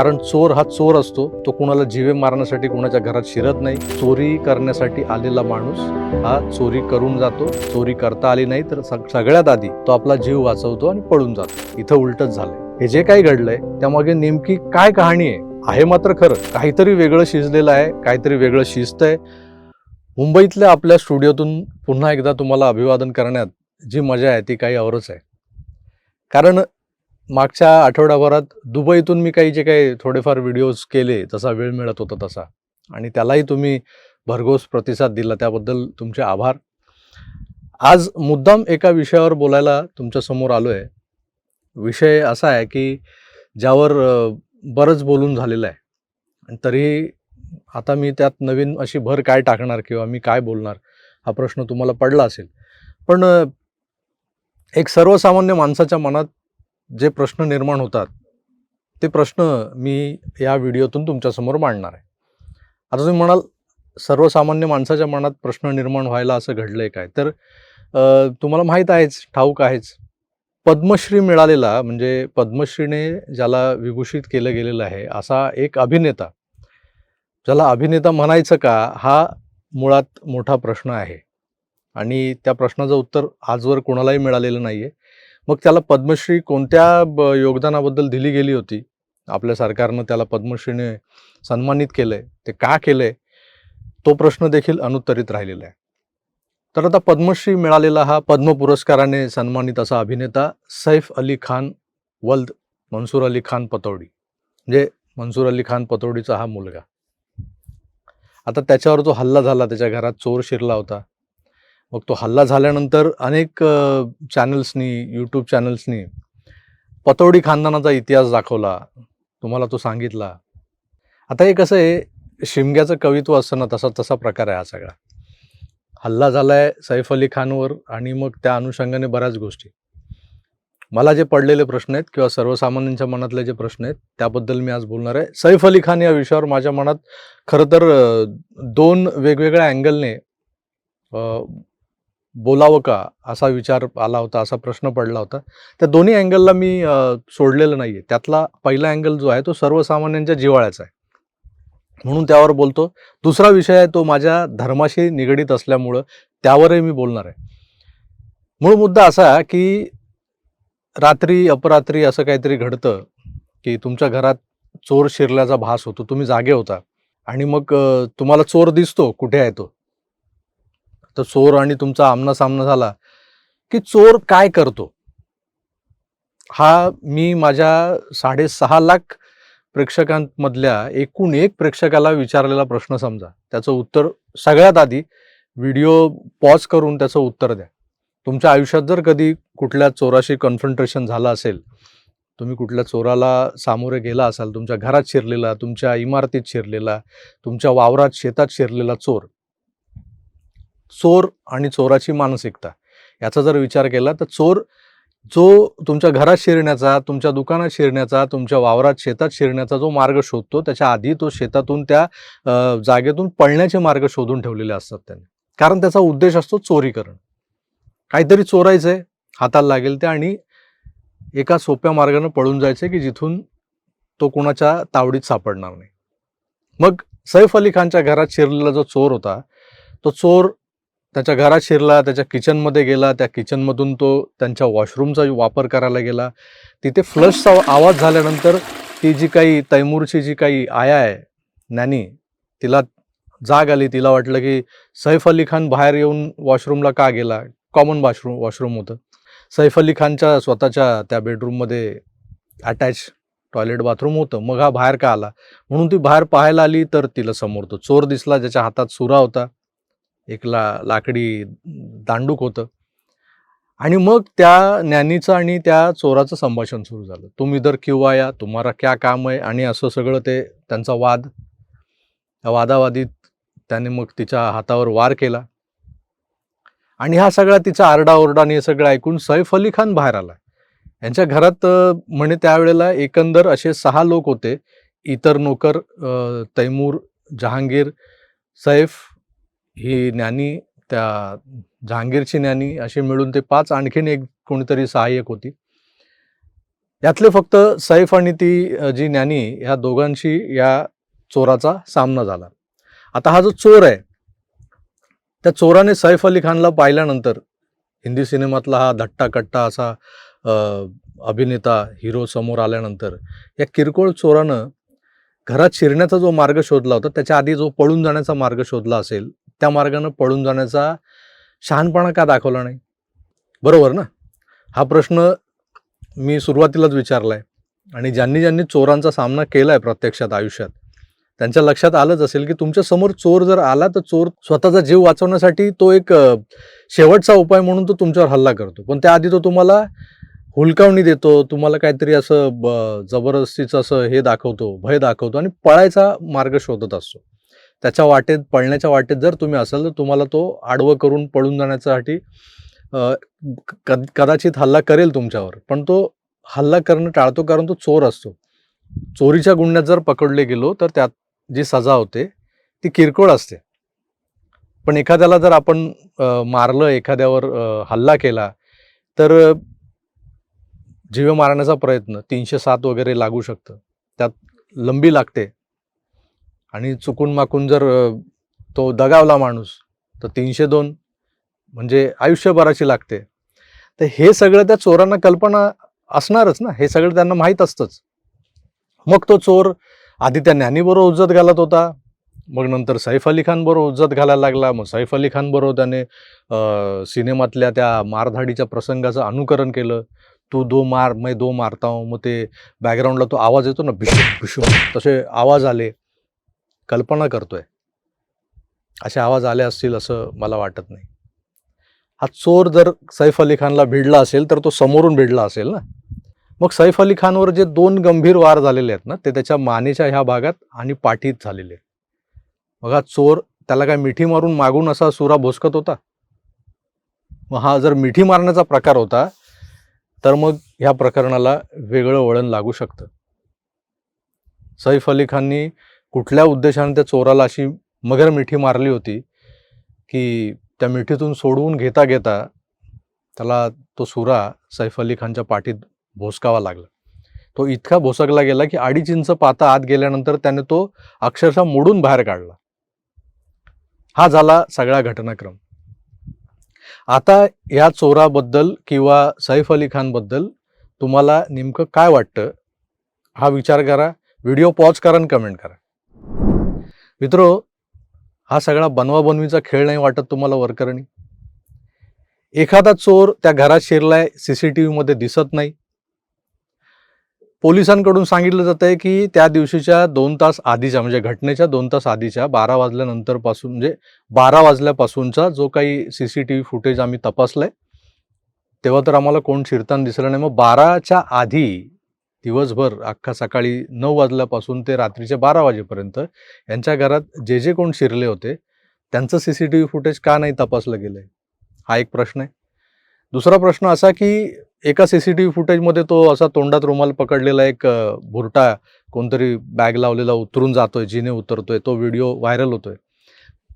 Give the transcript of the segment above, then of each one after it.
कारण चोर हा चोर असतो. तो कुणाला जीवे मारण्यासाठी कुणाच्या घरात शिरत नाही. चोरी करण्यासाठी आलेला माणूस हा चोरी करून जातो. चोरी करता आली नाही तर सग- सगळ्यात आधी तो आपला जीव वाचवतो आणि पळून जातो. इथं उलटच झालंय. हे जे काही घडलंय त्यामागे नेमकी काय कहाणी आहे? आहे मात्र खरं. काहीतरी वेगळं शिजलेलं आहे काहीतरी वेगळं शिजत आहे मुंबईतल्या आपल्या स्टुडिओतून पुन्हा एकदा तुम्हाला अभिवादन करण्यात जी मजा आहे ती काही औरच आहे. कारण मागच्या आठवड्याभरात दुबईतून मी काही जे काही थोडेफार व्हिडिओज केले जसा वेळ मिळत होता तसा. आणि त्यालाही तुम्ही भरघोस प्रतिसाद दिला. त्याबद्दल तुमचे आभार. आज मुद्दाम एका विषयावर बोलायला तुमच्यासमोर आलो आहे विषय असा आहे की ज्यावर बरंच बोलून झालेलं आहे. आणि तरीही आता मी त्यात नवीन अशी भर काय टाकणार किंवा मी काय बोलणार हा प्रश्न तुम्हाला पडला असेल. पण एक सर्वसामान्य माणसाच्या मनात जे प्रश्न निर्माण होतात ते प्रश्न मी या व्हिडिओतून तुमच्यासमोर मांडणार आहे. आता तुम्ही म्हणाल सर्वसामान्य माणसाच्या मनात प्रश्न निर्माण व्हायला असं घडलं आहे काय? तर तुम्हाला माहीत आहेच ठाऊक आहेच. पद्मश्री मिळालेला म्हणजे पद्मश्रीने ज्याला विभूषित केलं गेलेलं आहे असा एक अभिनेता ज्याला अभिनेता म्हणायचं का हा मुळात मोठा प्रश्न आहे. आणि त्या प्रश्नाचं उत्तर आजवर कोणालाही मिळालेलं नाही आहे मग त्याला पद्मश्री कोणत्या ब योगदानाबद्दल दिली गेली होती? आपल्या सरकारनं त्याला पद्मश्रीने सन्मानित केलंय. ते का केलंय? तो प्रश्न देखील अनुत्तरित राहिलेला आहे. तर आता पद्मश्री मिळालेला हा पद्म पुरस्काराने सन्मानित असा अभिनेता सैफ अली खान वल्द मनसूर अली खान पतोडी. म्हणजे मनसूर अली खान पतोडीचा हा मुलगा. आता त्याच्यावर जो हल्ला झाला त्याच्या घरात चोर शिरला होता. मग तो हल्ला झाल्यानंतर अनेक चॅनल्सनी यूट्यूब चॅनल्सनी पतोडी खानदानाचा इतिहास दाखवला. तुम्हाला तो सांगितला. आता हे कसं आहे शिमग्याचं कवित्व असं ना तसा तसा प्रकार आहे हा सगळा. हल्ला झालाय सैफ अली खानवर आणि मग त्या अनुषंगाने बऱ्याच गोष्टी. मला जे पडलेले प्रश्न आहेत किंवा सर्वसामान्यांच्या मनातले जे प्रश्न आहेत त्याबद्दल मी आज बोलणार आहे. सैफ अली खान या विषयावर माझ्या मनात खरं तर दोन वेगवेगळ्या अँगलने बोलावं का? असा विचार आला होता असा प्रश्न पडला होता. त्या दोन्ही अँगलला मी सोडलेलं नाही आहे त्यातला पहिला अँगल जो आहे तो सर्वसामान्यांच्या जिव्हाळ्याचा आहे. म्हणून त्यावर बोलतो. दुसरा विषय आहे तो माझ्या धर्माशी निगडीत असल्यामुळं त्यावरही मी बोलणार आहे. मूळ मुद्दा असा की रात्री अपरात्री असं काहीतरी घडतं की तुमच्या घरात चोर शिरल्याचा भास होतो. तुम्ही जागे होता. आणि मग तुम्हाला चोर दिसतो कुठे आहे तो? तर चोर आणि तुमचा आमना सामना झाला की चोर काय करतो? हा मी माझ्या साडेसहा लाख प्रेक्षकांमधल्या एकूण एक प्रेक्षकाला विचारलेला प्रश्न समजा. त्याचं उत्तर सगळ्यात आधी व्हिडिओ पॉज करून त्याचं उत्तर द्या. तुमच्या आयुष्यात जर कधी कुठल्या चोराशी कन्फ्रंट्रेशन झालं असेल तुम्ही कुठल्या चोराला सामोरे गेला असाल तुमच्या घरात शिरलेला तुमच्या इमारतीत शिरलेला तुमच्या वावरात शेतात शिरलेला चोर चोर आणि चोराची मानसिकता. याचा जर विचार केला तर चोर जो तुमच्या घरात शिरण्याचा तुमच्या दुकानात शिरण्याचा तुमच्या वावरात शेतात शिरण्याचा जो मार्ग शोधतो त्याच्या आधी तो शेतातून त्या जागेतून पळण्याचे मार्ग शोधून ठेवलेले असतात त्याने. कारण त्याचा उद्देश असतो चोरी करणं काहीतरी चोरायचं आहे हाताला लागेल ते आणि एका सोप्या मार्गानं पळून जायचं की जिथून तो कुणाच्या तावडीत सापडणार नाही. मग सैफ अली खानच्या घरात शिरलेला जो चोर होता तो चोर त्याच्या घरात शिरला त्याच्या किचनमध्ये गेला त्या किचनमधून तो त्यांच्या वॉशरूमचा वापर करायला गेला. तिथे फ्लशचा आवाज झाल्यानंतर ती जी काही तैमूरची जी काही आया आहे नॅनी तिला जाग आली. तिला वाटलं की सैफ अली खान बाहेर येऊन वॉशरूमला का गेला? कॉमन वॉशरूम वॉशरूम होतं. सैफ अली खानच्या स्वतःच्या त्या बेडरूममध्ये अटॅच टॉयलेट बाथरूम होतं. मग हा बाहेर का आला? म्हणून ती बाहेर पाहायला आली तर तिला समोर तो चोर दिसला ज्याच्या हातात सुरा होता. एक ला लाकडी दांडूक होतं. आणि मग त्या ज्ञानीचं आणि त्या चोराचं संभाषण सुरू झालं. तुम इधर किंवा या तुम्हाला क्या काम आहे आणि असं सगळं ते त्यांचा वाद त्या वादावादीत त्याने मग तिच्या हातावर वार केला. आणि हा सगळा तिचा आरडाओरडा आणि हे सगळं ऐकून सैफ अली खान बाहेर आला. यांच्या घरात म्हणे त्यावेळेला एकंदर असे सहा लोक होते. इतर नोकर तैमूर जहांगीर सैफ ही ज्ञानी त्या जहांगीरची ज्ञानी असे मिळून ते पाच आणखीन एक कोणीतरी सहाय्यक होती. यातले फक्त सैफ आणि ती जी ज्ञानी ह्या दोघांशी या चोराचा सामना झाला. आता हा जो चोर आहे त्या चोराने सैफ अली खानला पाहिल्यानंतर हिंदी सिनेमातला हा धट्टा कट्टा असा अभिनेता हिरो समोर आल्यानंतर या किरकोळ चोरानं घरात शिरण्याचा जो मार्ग शोधला होता त्याच्या आधी जो पळून जाण्याचा मार्ग शोधला असेल त्या मार्गानं पळून जाण्याचा शहाणपणा का दाखवला नाही? बरोबर ना? हा प्रश्न मी सुरुवातीलाच विचारला आहे आणि ज्यांनी ज्यांनी चोरांचा सामना केला आहे प्रत्यक्षात आयुष्यात त्यांच्या लक्षात आलंच असेल की तुमच्यासमोर चोर जर आला तर चोर स्वतःचा जीव वाचवण्यासाठी तो एक शेवटचा उपाय म्हणून तो तुमच्यावर हल्ला करतो. पण त्याआधी तो तुम्हाला हुलकावणी देतो तुम्हाला काहीतरी असं ब- जबरदस्तीचं असं हे दाखवतो भय दाखवतो आणि पळायचा मार्ग शोधत असतो. त्याच्या वाटेत पळण्याच्या वाटेत जर तुम्ही असाल तर तुम्हाला तो आडवं करून पळून जाण्यासाठी कद कदाचित हल्ला करेल तुमच्यावर. पण तो हल्ला करणं टाळतो कारण तो चोर असतो. चोरीच्या गुन्ह्यात जर पकडले गेलो तर त्यात जी सजा होते ती किरकोळ असते. पण एखाद्याला जर आपण मारलं एखाद्यावर हल्ला केला तर जीव मारण्याचा प्रयत्न तीनशे सात वगैरे लागू शकतं. त्यात लंबी लागते. आणि चुकून माकून जर तो दगावला माणूस तर तीनशे दोन म्हणजे आयुष्यभराची लागते. तर हे सगळं त्या चोरांना कल्पना असणारच ना? हे सगळं त्यांना माहीत असतंच. मग तो चोर आधी त्या ज्ञानीबरोबर उज्जत घालत होता. मग नंतर सैफ अली खान बरोबर उज्जत घालायला लागला. मग सैफ अली खान बरोबर त्याने सिनेमातल्या त्या मारधाडीच्या प्रसंगाचं अनुकरण केलं. तू दो मार मैं दो मारता हूं. मग ते बॅकग्राऊंडला तो आवाज येतो ना भिशू भिशू तसे आवाज आले. कल्पना करतोय. असे आवाज आले असतील असं मला वाटत नाही. हा चोर जर सैफ अली खानला भिडला असेल तर तो समोरून भिडला असेल ना? मग सैफ अली खानवर जे दोन गंभीर वार झालेले आहेत ना ते त्याच्या मानेच्या ह्या भागात आणि पाठीत झालेले आहेत. मग हा चोर त्याला काय मिठी मारून मागून असा सुरा भोसकत होता? मग हा जर मिठी मारण्याचा प्रकार होता तर मग ह्या प्रकरणाला वेगळं वळण लागू शकतं. सैफ अली खाननी कुठल्या उद्देशाने त्या चोराला अशी मगर मिठी मारली होती की त्या मिठीतून सोडवून घेता घेता त्याला तो सुरा सैफ अली खानच्या पाठीत भोसकावा लागला. तो इतका भोसकला गेला की अडीच इंच पाता आत गेल्यानंतर त्याने तो अक्षरशः मोडून बाहेर काढला. हा झाला सगळा घटनाक्रम. आता या चोराबद्दल किंवा सैफ अली खानबद्दल तुम्हाला नेमकं काय वाटतं? हा विचार करा. व्हिडिओ पॉज करा आणि कमेंट करा. मित्रो हा सगळा बनवाबनवीचा खेळ नाही वाटत तुम्हाला वरकरणी. एखादा चोर त्या घरात शिरलाय सीसीटीव्ही मध्ये दिसत नाही. पोलिसांकडून सांगितलं जात आहे की त्या दिवशीच्या दोन तास आधीच्या म्हणजे घटनेच्या दोन तास आधीच्या बारा वाजल्यानंतरपासून म्हणजे बारा वाजल्यापासूनचा जो काही सीसीटीव्ही फुटेज आम्ही तपासलाय तेव्हा तर आम्हाला कोण शिरताना दिसलं नाही. मग बाराच्या आधी दिवसभर अख्खा सकाळी नऊ वाजल्यापासून ते रात्रीच्या बारा वाजेपर्यंत यांच्या घरात जे जे कोण शिरले होते त्यांचं C C T V footage का नाही तपासलं गेलंय? हा एक प्रश्न आहे. दुसरा प्रश्न असा की एका सी सी टी व्ही फुटेजमध्ये तो असा तोंडात रुमाल पकडलेला एक भुरटा कोणतरी बॅग लावलेला उतरून जातोय जिने उतरतोय तो व्हिडिओ व्हायरल होतोय.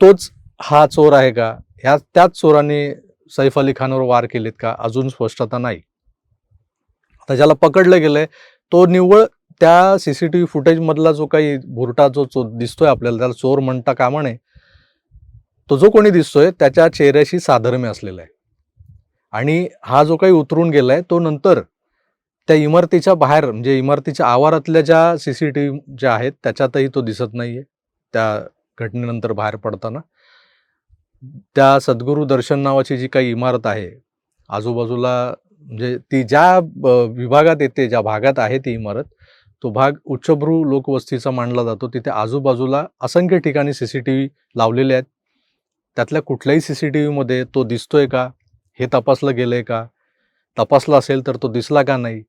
तोच हा चोर आहे का? ह्या त्याच चोराने सैफ अली खानवर वार केलेत का? अजून स्पष्टता नाही. आता ज्याला पकडलं गेलंय तो निव्वळ त्या सी सी टी व्ही फुटेजमधला जो काही भुरटा जो चो दिसतोय आपल्याला त्याला चोर म्हणता कामा नये तो जो कोणी दिसतोय त्याच्या चेहऱ्याशी साधर्म्य असलेला आहे. आणि हा जो काही उतरून गेलाय तो नंतर त्या इमारतीच्या बाहेर म्हणजे इमारतीच्या आवारातल्या ज्या सी सी टी व्ही ज्या आहेत त्याच्यातही तो दिसत नाहीये त्या घटनेनंतर बाहेर पडताना. त्या सद्गुरू दर्शन नावाची जी काही इमारत आहे आजूबाजूला म्हणजे ती ज्या विभागात येते ज्या भागात आहे ती इमारत तो भाग उच्चभ्रू लोकवस्तीचा मानला जातो. तिथे आजूबाजूला असंख्य ठिकाणी सी सी टी व्ही लावलेले आहेत. त्यातल्या कुठल्याही सी सी टी व्हीमध्ये तो दिसतोय का हे तपासलं गेलं आहे का तपासला असेल तर तो दिसला का नाही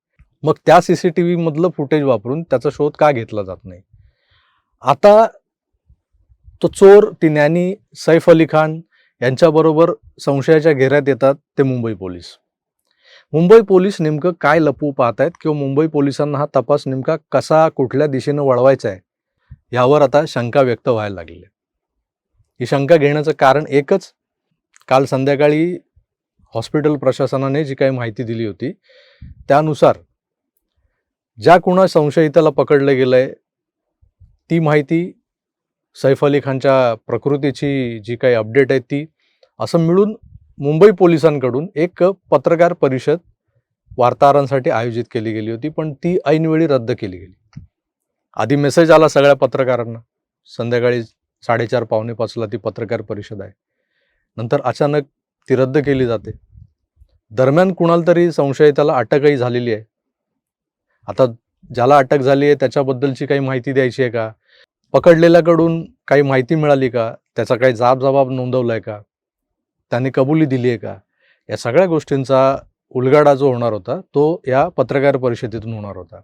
मग त्या सी सी टी व्हीमधलं फुटेज वापरून त्याचा शोध का घेतला जात नाही? आता तो चोर ती ज्ञानी सैफ अली खान यांच्याबरोबर संशयाच्या घेऱ्यात येतात ते मुंबई पोलीस. मुंबई पोलीस नेमकं काय लपवू पाहत आहेत किंवा मुंबई पोलिसांना हा तपास नेमका कसा कुठल्या दिशेनं वळवायचा आहे यावर आता शंका व्यक्त व्हायला लागली ही शंका घेण्याचं कारण एकच काल संध्याकाळी हॉस्पिटल प्रशासनाने जी काही माहिती दिली होती त्यानुसार ज्या कुणा संशयिताला पकडलं गेलंय ती माहिती सैफ अली खानच्या प्रकृतीची जी काही अपडेट आहे ती असं मिळून मुंबई पोलिसांकडून एक पत्रकार परिषद वार्ताहरांसाठी आयोजित केली गेली होती पण ती ऐनवेळी रद्द केली गेली. आधी मेसेज आला सगळ्या पत्रकारांना. संध्याकाळी साडेचार पावणे पाचला ती पत्रकार परिषद आहे. नंतर अचानक ती रद्द केली जाते. दरम्यान कुणाला तरी संशयिताला अटकही झालेली आहे. आता ज्याला अटक झाली आहे त्याच्याबद्दलची काही माहिती द्यायची आहे का? पकडलेल्याकडून काही माहिती मिळाली का? त्याचा काही जाब जबाब नोंदवलाय का? त्यांनी कबुली दिली आहे का? या सगळ्या गोष्टींचा उलगाडा जो होणार होता तो या पत्रकार परिषदेतून होणार होता.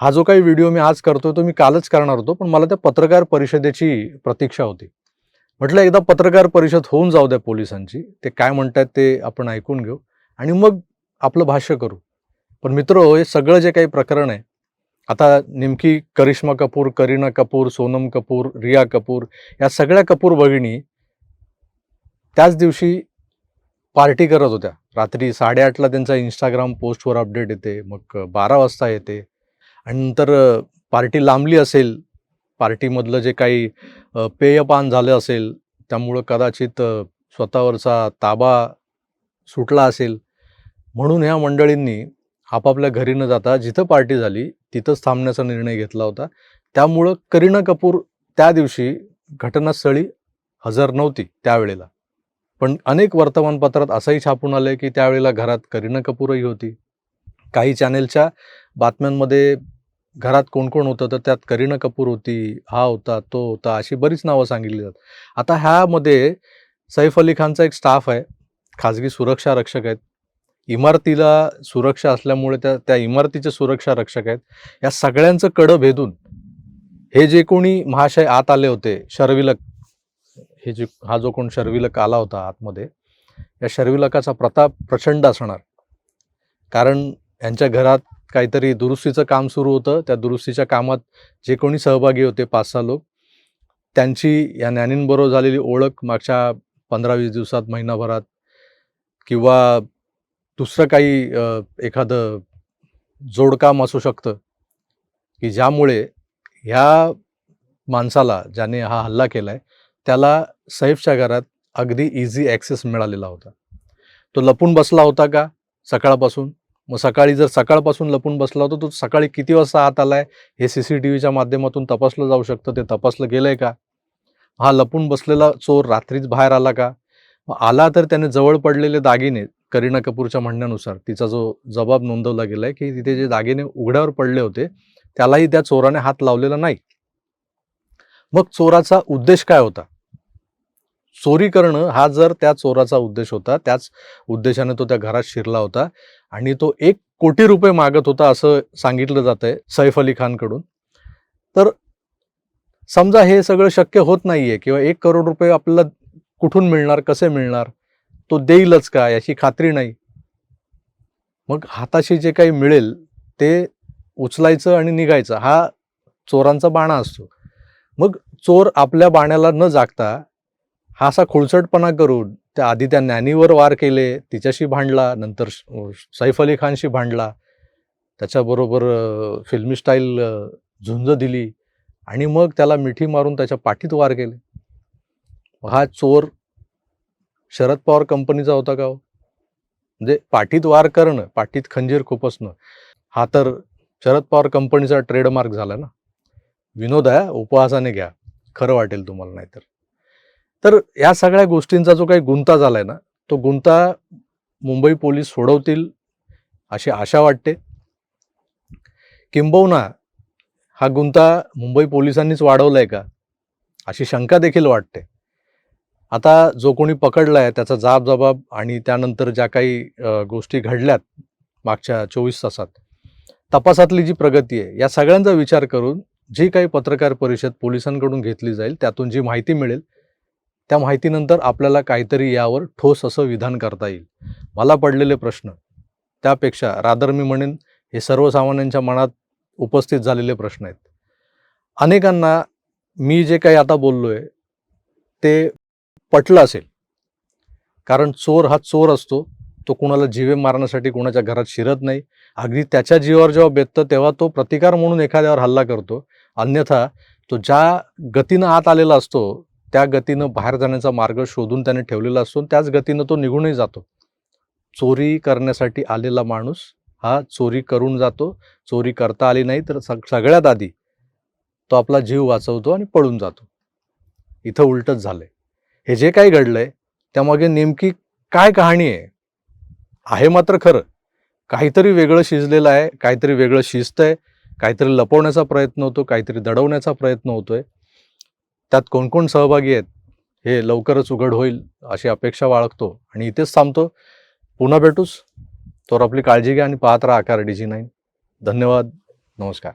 हा जो काही व्हिडिओ मी आज करतोय तो मी कालच करणार होतो पण मला त्या पत्रकार परिषदेची प्रतीक्षा होती. म्हटलं एकदा पत्रकार परिषद होऊन जाऊ द्या पोलिसांची ते काय म्हणतात ते आपण ऐकून घेऊ आणि मग आपलं भाष्य करू. पण मित्र हे सगळं जे काही प्रकरण आहे आता नेमकी करिश्मा कपूर करीना कपूर सोनम कपूर रिया कपूर या सगळ्या कपूर भगिनी त्याच दिवशी पार्टी करत होत्या. रात्री साडेआठला त्यांचा इंस्टाग्राम पोस्टवर अपडेट येते मग बारा वाजता येते. आणि नंतर पार्टी लांबली असेल पार्टीमधलं जे काही पेयपान झालं असेल त्यामुळं कदाचित स्वतःवरचा ताबा सुटला असेल. म्हणून ह्या मंडळींनी आपापल्या घरी न जाता जिथं पार्टी झाली तिथंच थांबण्याचा निर्णय घेतला होता. त्यामुळं करीना कपूर त्या दिवशी घटनास्थळी हजर नव्हती त्यावेळेला. पण अनेक वर्तमानपत्रात असंही छापून आलंय की त्यावेळेला घरात करीना कपूरही होती. काही चॅनेलच्या बातम्यांमध्ये घरात कोण कोण होतं तर त्यात करीना कपूर होती हा होता तो होता अशी बरीच नावं सांगितली जातात. आता ह्यामध्ये सैफ अली खानचा एक स्टाफ आहे खाजगी सुरक्षा रक्षक आहेत. इमारतीला सुरक्षा असल्यामुळे त्या त्या इमारतीचे सुरक्षा रक्षक आहेत. या सगळ्यांचं कडं भेदून हे जे कोणी महाशय आत आले होते शर्विलक हे जे हा जो कोण शर्विलक आला होता आतमध्ये या शर्विलकाचा प्रताप प्रचंड असणार. कारण यांच्या घरात काहीतरी दुरुस्तीचं काम सुरू होतं. त्या दुरुस्तीच्या कामात जे कोणी सहभागी होते पाच सहा लोक त्यांची या ज्ञानींबरोबर झालेली ओळख मागच्या पंधरा वीस दिवसात महिनाभरात किंवा दुसरं काही एखादं जोडकाम असू शकतं की ज्यामुळे ह्या माणसाला ज्याने हा हल्ला केला आहे त्याला सैफच्या घरात अगदी इझी ॲक्सेस मिळालेला होता. तो लपून बसला होता का? सकाळपासून. मग सकाळी जर सकाळपासून लपून बसला होता तो सकाळी किती वाजता आत आलाय? हे सी सी टी व्हीच्या माध्यमातून तपासलं जाऊ शकतं. ते तपासलं गेलंय का? हा लपून बसलेला चोर रात्रीच बाहेर आला का? आला तर त्याने जवळ पडलेले दागिने करीना कपूरच्या म्हणण्यानुसार तिचा जो जबाब नोंदवला गेलाय की तिथे जे दागिने उघड्यावर पडले होते त्यालाही त्या चोराने हात लावलेला नाही. मग चोराचा उद्देश काय होता? चोरी करणं हा जर त्या चोराचा उद्देश होता त्याच उद्देशाने तो त्या घरात शिरला होता आणि तो एक कोटी रुपये मागत होता असं सांगितलं जात आहे सैफ अली खानकडून. तर समजा हे सगळं शक्य होत नाहीये किंवा एक करोड रुपये आपल्याला कुठून मिळणार कसे मिळणार तो देईलच का याची खात्री नाही. मग हाताशी जे काही मिळेल ते उचलायचं आणि निघायचं हा चोरांचा बाणा असतो. मग चोर आपल्या बाण्याला न जागता हा असा खोळसटपणा करून त्या आधी त्या ज्ञानीवर वार केले तिच्याशी भांडला नंतर श- सैफ अली खानशी भांडला. त्याच्याबरोबर फिल्मी स्टाईल झुंज दिली आणि मग त्याला मिठी मारून त्याच्या पाठीत वार केले. हा चोर शरद पवार कंपनीचा होता का हो? म्हणजे पाठीत वार करणं पाठीत खंजीर खुपसणं हा तर शरद पवार कंपनीचा ट्रेडमार्क झाला ना? विनोद आहे उपवासाने घ्या. खरं वाटेल तुम्हाला नाहीतर. तर या सगळ्या गोष्टींचा जो काही गुंता झालाय ना तो गुंता मुंबई पोलीस सोडवतील अशी आशा वाटते. किंबहुना हा गुंता मुंबई पोलिसांनीच वाढवलाय का अशी शंका देखील वाटते. आता जो कोणी पकडला आहे त्याचा जाब जबाब आणि त्यानंतर ज्या काही गोष्टी घडल्यात मागच्या चोवीस तासात तपासातली जी प्रगती आहे या सगळ्यांचा विचार करून जी काही पत्रकार परिषद पोलिसांकडून घेतली जाईल त्यातून जी माहिती मिळेल त्या माहितीनंतर आपल्याला काहीतरी यावर ठोस असं विधान करता येईल. मला पडलेले प्रश्न. त्यापेक्षा रादर मी म्हणेन हे सर्वसामान्यांच्या मनात उपस्थित झालेले प्रश्न आहेत. अनेकांना मी जे काही आता बोललो आहे ते पटलं असेल. कारण चोर हा चोर असतो. तो कुणाला जीवे मारण्यासाठी कोणाच्या घरात शिरत नाही. अगदी त्याच्या जीवावर जेव्हा बेततं तेव्हा तो प्रतिकार म्हणून एखाद्यावर हल्ला करतो. अन्यथा तो ज्या गतीनं आत आलेला असतो त्या गतीनं बाहेर जाण्याचा मार्ग शोधून त्याने ठेवलेला असतो त्याच गतीनं तो निघूनही जातो. चोरी करण्यासाठी आलेला माणूस हा चोरी करून जातो. चोरी करता आली नाही तर सग सगळ्यात आधी तो आपला जीव वाचवतो आणि पळून जातो. इथं उलटच झालंय. हे जे काही घडलंय त्यामागे नेमकी काय कहाणी आहे? आहे मात्र खरं. काहीतरी वेगळं शिजलेलं आहे काहीतरी वेगळं शिजतंय काहीतरी लपवण्याचा प्रयत्न होतो काहीतरी दडवण्याचा प्रयत्न होतोय. त्यात कोण कोण सहभागी आहेत हे लवकरच उघड होईल अशी अपेक्षा बाळगतो. आणि इथेच थांबतो. पुन्हा भेटूस. तर आपली काळजी घ्या आणि पाहत राहा आकार डीजी नाईन. धन्यवाद. नमस्कार.